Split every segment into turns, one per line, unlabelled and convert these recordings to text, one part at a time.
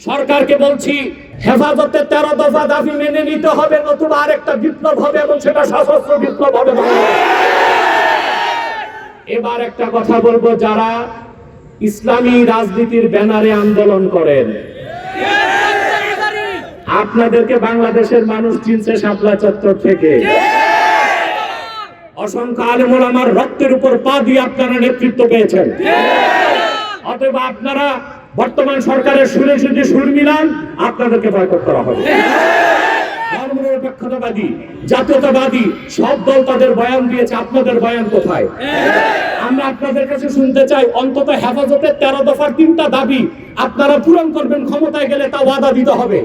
সরকারকে বলছি হেফাজতের তেরো দফা দাবি মেনে নিতে হবে, নতুবা আরেকটা বিপ্লব হবে এবং সেটা সশস্ত্র বিপ্লব হবে। এবার একটা কথা বলব, যারা ইসলামী রাজনীতির ব্যানারে আন্দোলন করেন, আপনাদেরকে বাংলাদেশের মানুষ চিনছে শাপলা চত্বর থেকে। অসংখ্য আলেমুল আমার রক্তের উপর পা দিয়ে আপনারা নেতৃত্ব পেয়েছেন। অতএব আপনারা বর্তমান সরকারের সুরে সুরে সুর মিলান আপনাদেরকে বয়কট করা হবে। ধর্মনিরপেক্ষতাবাদী জাতীয়তাবাদী সব দল তাদের বয়ান দিয়েছে আপনাদের বয়ান কোথায়? আমরা আপনাদের কাছে শুনতে চাই অন্তত হেফাজতের তেরো দফার তিনটা দাবি আপনারা পূরণ করবেন ক্ষমতায় গেলে তা ওয়াদা দিতে হবে।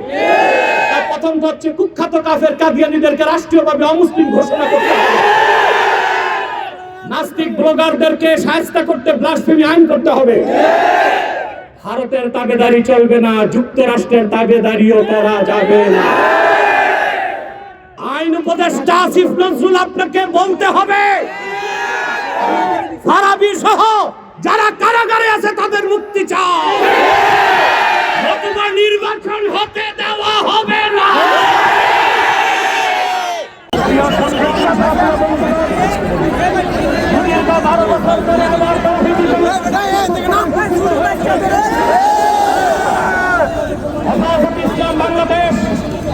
তার প্রথম হচ্ছে কুখ্যাত কাফের কাদিয়ানিদেরকে রাষ্ট্রীয়ভাবে অমুসলিম ঘোষণা করতে হবে। নাস্তিক ব্লগারদেরকে সাহায্য করতে ব্লাসফেমি আইন করতে হবে। ভারতের তাবেদারি চলবে না যুক্তরাষ্ট্রের তাবেদারিও করা যাবে না আইন উপদেষ্টা আসিফ নজরুল আপনাকে বলতে হবে ফারাবি সহ যারা কারাগারে আছে তাদের মুক্তি চাও নতুবা নির্বাচন হতে দেওয়া হবে না হেফাজত ইসলাম বাংলাদেশ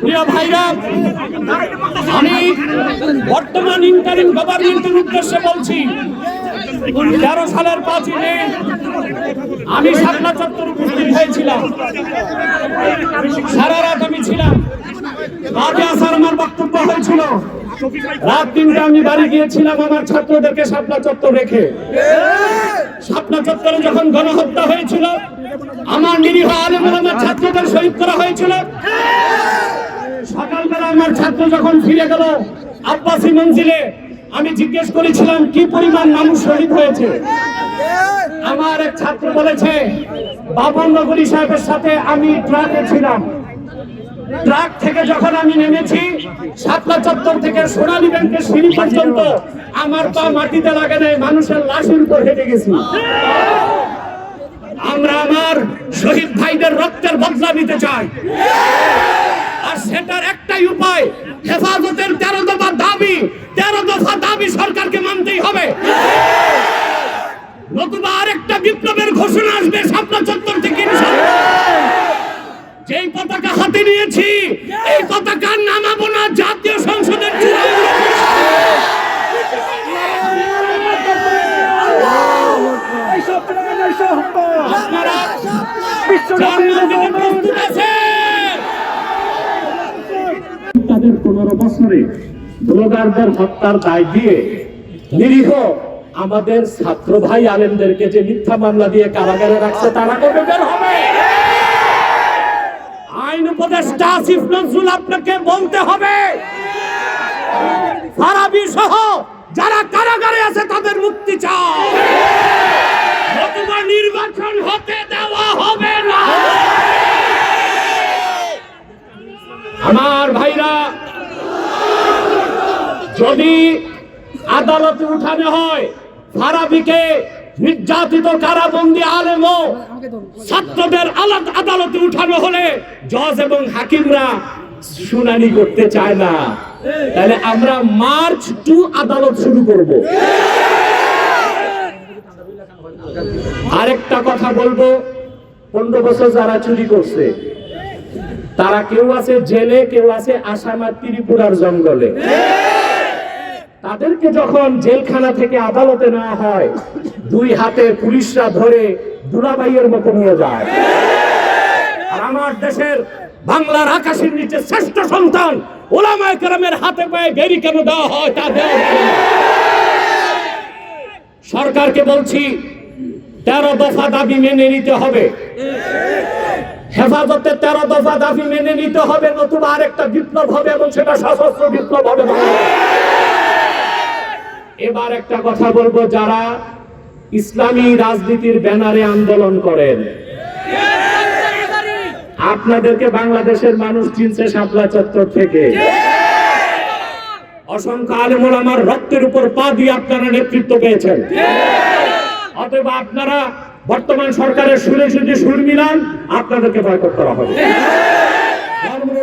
প্রিয় ভাইরা, আমি বর্তমান ইন্টারিম গভর্নমেন্টের উদ্দেশ্যে বলছি, তেরো সালের পাঁচই মে আমি সাতনা চত্বর উপস্থিত হয়েছিলাম। সারা রাত আমি ছিলাম। রাতে আসার আমার বক্তব্য হয়েছিল। রাত তিনটা আমি বাড়ি গিয়েছিলাম আমার ছাত্রদেরকে শাপলা চত্বর রেখে। শাপলা চত্বরে যখন গণহত্যা হয়েছিল, আমার নিরীহ আলেমুল আমার ছাত্রদের শহীদ করা হয়েছিল। সকালবেলা আমার ছাত্র যখন ফিরে গেল আব্বাসী মঞ্জিলে, আমি জিজ্ঞেস করেছিলাম, কি পরিমাণ মানুষ শহীদ হয়েছে? আমার এক ছাত্র বলেছে বাবন নগরী সাহেবের সাথে আমি ট্রাকে ছিলাম। ট্রাক থেকে যখন আমি নেমেছি, সাতলা চত্বর থেকে সোনালী ব্যাংকের সিঁড়ি পর্যন্ত আমার পা মাটিতে লাগে নাই, মানুষের লাশের উপর হেঁটে গেছি। আমরা আমার শহীদ ভাইদের রক্তের বদলা নিতে চাই। আর সেটার একটাই উপায়, হেফাজতের তেরো দফা দাবি, তেরো দফা দাবি সরকারকে মানতেই হবে। নতুবা আরেকটা বিপ্লবের ঘোষণা আসবে শাপলা চত্বর থেকে। যেই পতাকা হাতে নিয়েছি এই পতাকা নামাবো না জাতীয় সংসদের তাদের পনেরো বছরে ব্লগারদের হত্যার দায় দিয়ে নিরীহ আমাদের ছাত্র ভাই আলেমদেরকে যে মিথ্যা মামলা দিয়ে কারাগারে রাখছে তারা কবে বের হবে? উপদেষ্টা আসিফ নজরুল আপনাকে বলতে হবে। ফারাবি সহ যারা কারাগারে আছে তাদের মুক্তি চাও। নতুবা নির্বাচন হতে দেওয়া হবে না। আমার ভাইরা, যদি আদালতে উঠানো হয়, ফারাবিকে নির্যাতিত কারাবন্দি আলেম ছাত্রদের আলাদা আদালতে উঠানো হলে জজ এবং হাকিমরা শুনানি করতে চায় না। তাহলে আমরা মার্চ টু আদালত শুরু করব। আরেকটা কথা বলব পনেরো বছর যারা চুরি করছে তারা কেউ আছে জেলে কেউ আছে আসাম আর ত্রিপুরার জঙ্গলে। তাদেরকে যখন জেলখানা থেকে আদালতে নেওয়া হয়, দুই হাতে পুলিশরা ধরে দুলাবাইয়ের মতো নিয়ে যায়। আমার দেশের বাংলার আকাশের নিচে শ্রেষ্ঠ সন্তান ওলামায় কেরামের হাতে পায়ে বেরি কেন দেওয়া হয় তা দেওয়া সরকারকে বলছি, তেরো দফা দাবি মেনে নিতে হবে। হেফাজতের তেরো দফা দাবি মেনে নিতে হবে, নতুবা আরেকটা বিপ্লব হবে এবং সেটা সশস্ত্র বিপ্লব হবে। এবার একটা কথা বলব, যারা ইসলামী রাজনীতির ব্যানারে আন্দোলন করেন, আপনাদেরকে বাংলাদেশের মানুষ চিনছে শাপলা চত্বর থেকে। অসংখ্য আলেমুল আমার রক্তের উপর পা দিয়ে আপনারা নেতৃত্ব পেয়েছেন। অতএব আপনারা বর্তমান সরকারের সুরে সুরে সুর মিলান, আপনাদেরকে বয়কট করা হবে।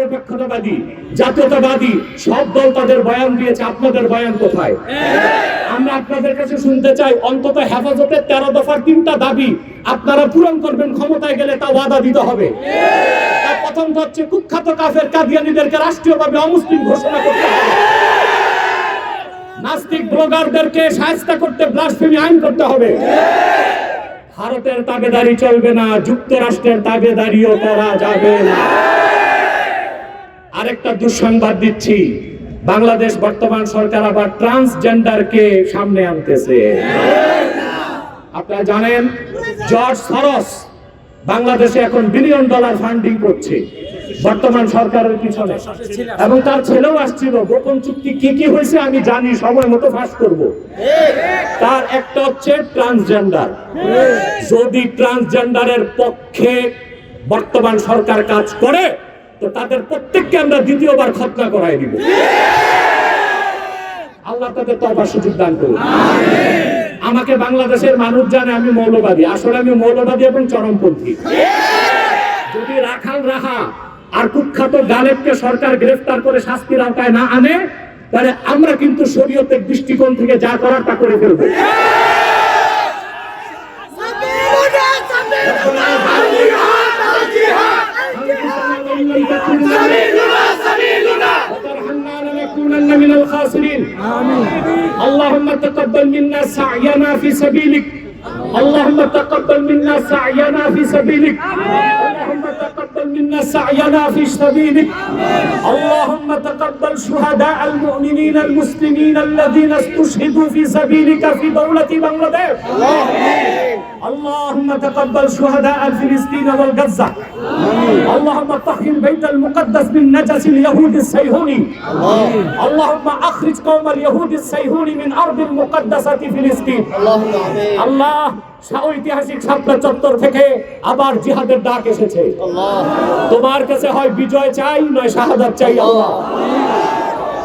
ধর্মনিরপেক্ষতাবাদী জাতীয়তাবাদী, সব দল তাদের বয়ান দিয়েছে। আপনাদের বয়ান কোথায়? আমরা আপনাদের কাছে শুনতে চাই, অন্তত হেফাজতের তেরো দফার তিনটা দাবি আপনারা পূরণ করবেন, ক্ষমতায় গেলে তা ওয়াদা দিতে হবে। প্রথম হচ্ছে কুখ্যাত কাফের কাদিয়ানিদেরকে রাষ্ট্রীয়ভাবে অমুসলিম ঘোষণা করতে হবে। নাস্তিক ব্লগারদেরকে সাহায্য করতে আইন করতে হবে। ভারতের তাবেদারি চলবে না, যুক্তরাষ্ট্রের তাবেদারিও করা যাবে না। আরেকটা দুঃসংবাদ দিচ্ছি। বাংলাদেশ বর্তমান সরকার আবার ট্রান্সজেন্ডারকে সামনে আনতেছে। আপনারা জানেন, জর্জ সরস বাংলাদেশে এখন বিলিয়ন ডলার ফান্ডিং করছে, বর্তমান সরকারের পিছনে। এবং তার ছেলেও আসছিল, গোপন চুক্তি কি কি হয়েছে আমি জানি, সময় মতো ফাঁস করব। তার একটা হচ্ছে ট্রান্সজেন্ডার। যদি ট্রান্সজেন্ডারের পক্ষে বর্তমান সরকার কাজ করে তো তাদের প্রত্যেককে আমরা দ্বিতীয়বার খতনা করাই দিব। আল্লাহ তাদের তবার সুযোগ দান করুন। আমাকে বাংলাদেশের মানুষ জানে আমি মৌলবাদী। আসলে আমি মৌলবাদী এবং চরমপন্থী। যদি রাখাল রাহা আর কুখ্যাত গালেবকে সরকার গ্রেফতার করে শাস্তির আওতায় না আনে, তাহলে আমরা কিন্তু শরীয়তের দৃষ্টিকোণ থেকে যা করার তা করে ফেলব। لنكونن من الخاسرين. اللهم تقبل منا سعينا في سبيلك. اللهم تقبل منا سعينا في سبيلك. اللهم تقبل منا سعينا في سبيلك. اللهم تقبل شهداء المؤمنين المسلمين الذين استشهدوا في سبيلك في دولة بنغلاديش. اللهم تقبل شهداء فلسطين والغزة اللهم طهر البيت المقدس من نجس اليهود السيهوني اللهم اخرج قوم اليهود السيهوني من ارض المقدسة فلسطين আল্লাহ ঐতিহাসিক শাপলা চত্বর থেকে আবার জিহাদের ডাক এসেছে তোমার কাছে হয় বিজয় চাই নয় শাহাদাত চাই আল্লাহ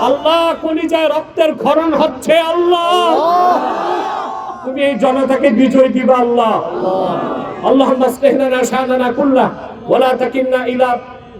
আল্লাহ কলিজায় রক্তের ক্ষরণ হচ্ছে আল্লাহ তুমি এই জনতাকে বিজয় দিবা আল্লাহ اللهم اصلح لنا شاننا كله ولا تكلنا الى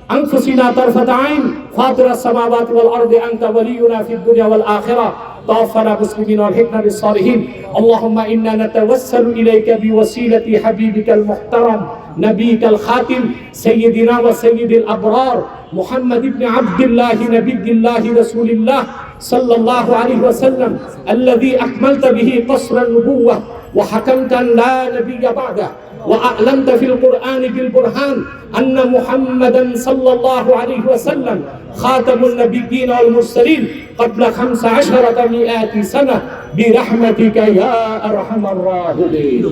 انفسنا طرفة عين فاطر السماوات والارض انت ولينا في الدنيا والاخره توفنا مسلمين والحقنا بالصالحين. اللهم إنا نتوسل إليك بوسيلة حبيبك المحترم نبيك الخاتم سيدنا وسيد الأبرار محمد بن عبد الله نبي الله رسول الله صلى الله عليه وسلم الذي أكملت به قصر النبوة وحكمت أن لا نبي بعده. وأعلنت في القرآن بالبرهان أن محمدا صلى الله عليه وسلم خاتم النبيين والمرسلين قبل خمس عشرة مئات سنة برحمتك يا أرحم الراحمين.